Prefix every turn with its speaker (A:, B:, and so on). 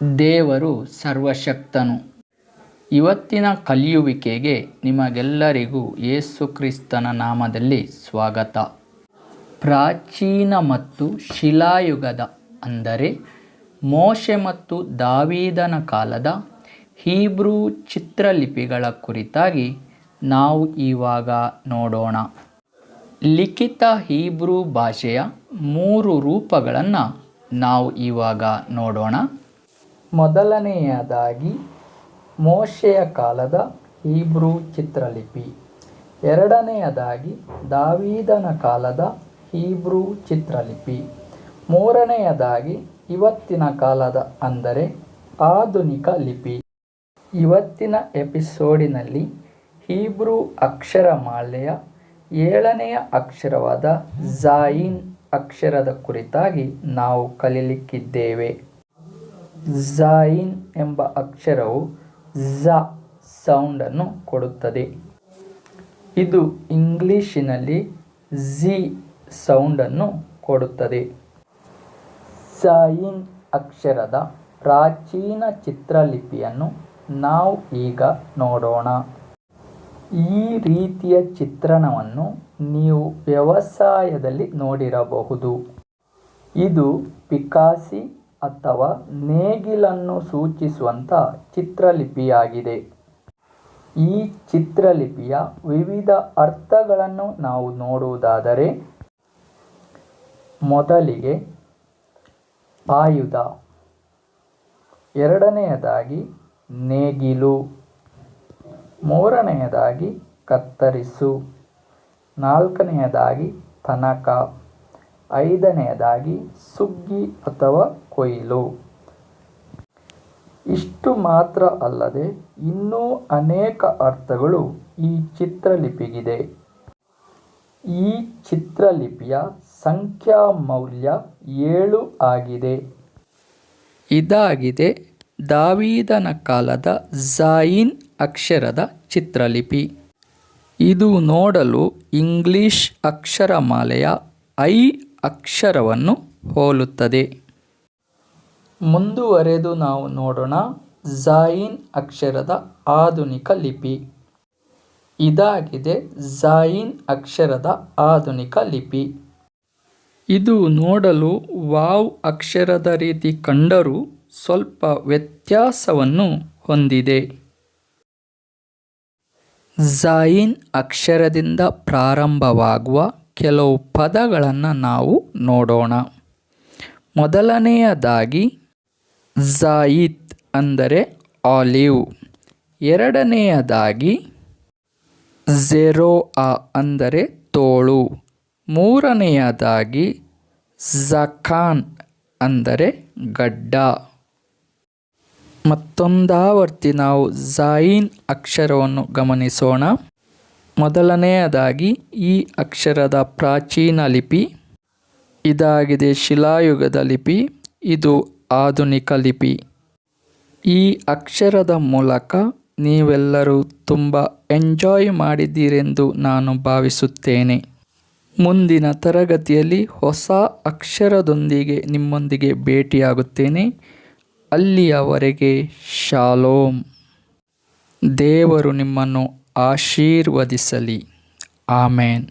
A: ದೇವರು ಸರ್ವಶಕ್ತನು. ಇವತ್ತಿನ ಕಲಿಯುವಿಕೆಗೆ ನಿಮಗೆಲ್ಲರಿಗೂ ಯೇಸು ಕ್ರಿಸ್ತನ ನಾಮದಲ್ಲಿ ಸ್ವಾಗತ. ಪ್ರಾಚೀನ ಮತ್ತು ಶಿಲಾಯುಗದ ಅಂದರೆ ಮೋಶೆ ಮತ್ತು ದಾವೀದನ ಕಾಲದ ಹೀಬ್ರೂ ಚಿತ್ರಲಿಪಿಗಳ ಕುರಿತಾಗಿ ನಾವು ಇವಾಗ ನೋಡೋಣ. ಲಿಖಿತ ಹೀಬ್ರೂ ಭಾಷೆಯ ಮೂರು ರೂಪಗಳನ್ನು ನಾವು ಇವಾಗ ನೋಡೋಣ. ಮೊದಲನೆಯದಾಗಿ ಮೋಶೆಯ ಕಾಲದ ಹೀಬ್ರೂ ಚಿತ್ರಲಿಪಿ. ಎರಡನೆಯದಾಗಿ ದಾವೀದನ ಕಾಲದ ಹೀಬ್ರೂ ಚಿತ್ರಲಿಪಿ. ಮೂರನೆಯದಾಗಿ ಇವತ್ತಿನ ಕಾಲದ ಅಂದರೆ ಆಧುನಿಕ ಲಿಪಿ. ಇವತ್ತಿನ ಎಪಿಸೋಡಿನಲ್ಲಿ ಹೀಬ್ರೂ ಅಕ್ಷರಮಾಲೆಯ ಏಳನೆಯ ಅಕ್ಷರವಾದ ಝಾಯಿನ್ ಅಕ್ಷರದ ಕುರಿತಾಗಿ ನಾವು ಕಲಿಯಲಿಕ್ಕಿದ್ದೇವೆ ಝಾಯಿನ್ ಎಂಬ ಅಕ್ಷರವು ಝ ಸೌಂಡನ್ನು ಕೊಡುತ್ತದೆ. ಇದು ಇಂಗ್ಲಿಷಿನಲ್ಲಿ ಝಿ ಸೌಂಡನ್ನು ಕೊಡುತ್ತದೆ. ಝಾಯಿನ್ ಅಕ್ಷರದ ಪ್ರಾಚೀನ ಚಿತ್ರಲಿಪಿಯನ್ನು ನಾವು ಈಗ ನೋಡೋಣ. ಈ ರೀತಿಯ ಚಿತ್ರಣವನ್ನು ನೀವು ವ್ಯವಸಾಯದಲ್ಲಿ ನೋಡಿರಬಹುದು. ಇದು ಪಿಕಾಸಿ ಅಥವಾ ನೇಗಿಲನ್ನು ಸೂಚಿಸುವಂಥ ಚಿತ್ರಲಿಪಿಯಾಗಿದೆ. ಈ ಚಿತ್ರಲಿಪಿಯ ವಿವಿಧ ಅರ್ಥಗಳನ್ನು ನಾವು ನೋಡುವುದಾದರೆ, ಮೊದಲಿಗೆ ಆಯುಧ ಎರಡನೆಯದಾಗಿ ನೇಗಿಲು, ಮೂರನೆಯದಾಗಿ ಕತ್ತರಿಸು, ನಾಲ್ಕನೆಯದಾಗಿ ತನಕ. ಐದನೆಯದಾಗಿ ಸುಗ್ಗಿ ಅಥವಾ ಕೊಯ್ಲು. ಇಷ್ಟು ಮಾತ್ರ ಅಲ್ಲದೆ ಇನ್ನೂ ಅನೇಕ ಅರ್ಥಗಳು ಈ ಚಿತ್ರಲಿಪಿಗಿದೆ. ಈ ಚಿತ್ರಲಿಪಿಯ ಸಂಖ್ಯಾ ಮೌಲ್ಯ ಏಳು ಆಗಿದೆ. ಇದಾಗಿದೆ ದಾವೀದನ ಕಾಲದ ಝಾಯಿನ್ ಅಕ್ಷರದ ಚಿತ್ರಲಿಪಿ. ಇದು ನೋಡಲು ಇಂಗ್ಲಿಷ್ ಅಕ್ಷರಮಾಲೆಯ ಐ ಅಕ್ಷರವನ್ನು ಹೋಲುತ್ತದೆ. ಮುಂದುವರೆದು ನಾವು ನೋಡೋಣ ಝಾಯಿನ್ ಅಕ್ಷರದ ಆಧುನಿಕ ಲಿಪಿ. ಇದಾಗಿದೆ ಝಾಯಿನ್ ಅಕ್ಷರದ ಆಧುನಿಕ ಲಿಪಿ. ಇದು ನೋಡಲು ವಾವ್ ಅಕ್ಷರದ ರೀತಿ ಕಂಡರೂ ಸ್ವಲ್ಪ ವ್ಯತ್ಯಾಸವನ್ನು ಹೊಂದಿದೆ. ಝಾಯಿನ್ ಅಕ್ಷರದಿಂದ ಪ್ರಾರಂಭವಾಗುವ ಕೆಲವು ಪದಗಳನ್ನು ನಾವು ನೋಡೋಣ. ಮೊದಲನೆಯದಾಗಿ ಝಾಯಿತ್ ಅಂದರೆ ಆಲಿವ್. ಎರಡನೆಯದಾಗಿ ಝೆರೋ ಆ ಅಂದರೆ ತೋಳು. ಮೂರನೆಯದಾಗಿ ಝಖಾನ್ ಅಂದರೆ ಗಡ್ಡ. ಮತ್ತೊಂದಾವರ್ತಿ ನಾವು ಝಾಯಿನ್ ಅಕ್ಷರವನ್ನು ಗಮನಿಸೋಣ. ಮೊದಲನೆಯದಾಗಿ ಈ ಅಕ್ಷರದ ಪ್ರಾಚೀನ ಲಿಪಿ, ಇದಾಗಿದೆ ಶಿಲಾಯುಗದ ಲಿಪಿ, ಇದು ಆಧುನಿಕ ಲಿಪಿ. ಈ ಅಕ್ಷರದ ಮೂಲಕ ನೀವೆಲ್ಲರೂ ತುಂಬ ಎಂಜಾಯ್ ಮಾಡಿದ್ದೀರೆಂದು ನಾನು ಭಾವಿಸುತ್ತೇನೆ. ಮುಂದಿನ ತರಗತಿಯಲ್ಲಿ ಹೊಸ ಅಕ್ಷರದೊಂದಿಗೆ ನಿಮ್ಮೊಂದಿಗೆ ಭೇಟಿಯಾಗುತ್ತೇನೆ. ಅಲ್ಲಿಯವರೆಗೆ, ಶಾಲೋಮ್. ದೇವರು ನಿಮ್ಮನ್ನು ಆಶೀರ್ವದಿಸಲಿ. ಆಮೇನ್.